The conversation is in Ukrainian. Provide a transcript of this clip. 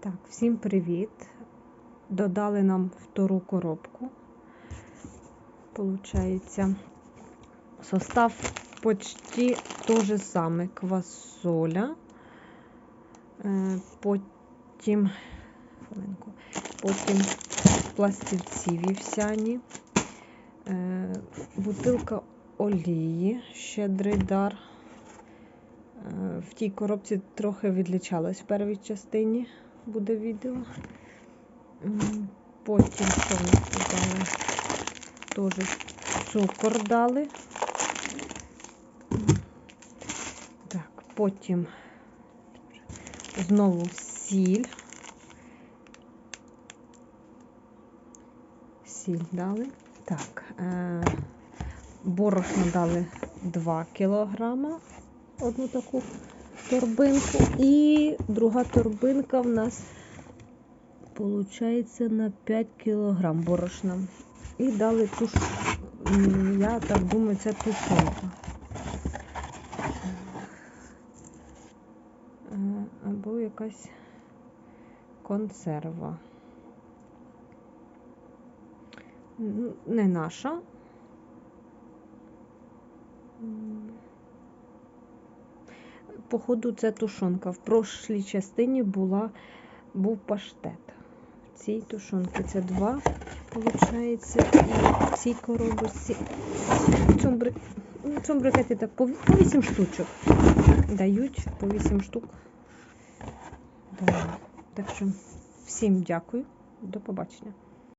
Так, всім привіт. Додали нам втору коробку. Получається, состав почти той же самий. Квасоля. Е, Потім, хвилинку, потім пластівці вівсяні, е, бутилка олії, щедрий дар. Е, В тій коробці трохи відлічалась в першій частині, буде відео. Потім що тут дали? Теж цукор дали. Так, потім знову сіль. Сіль дали. Так, е, борошно дали 2 кілограма одну таку торбинку. І друга торбинка в нас виходить на 5 кілограм борошна. І дали туш, я так думаю, це тушонка. Е, Або якась консерва. Не наша. Походу, це тушонка. В прошлій частині була, був паштет. В цій тушонці це два, виходить, і в цій коробочці. В цьому, бри- брикеті так по, по 8 штучок дають по 8 штук. Да. Так що всім дякую. До побачення.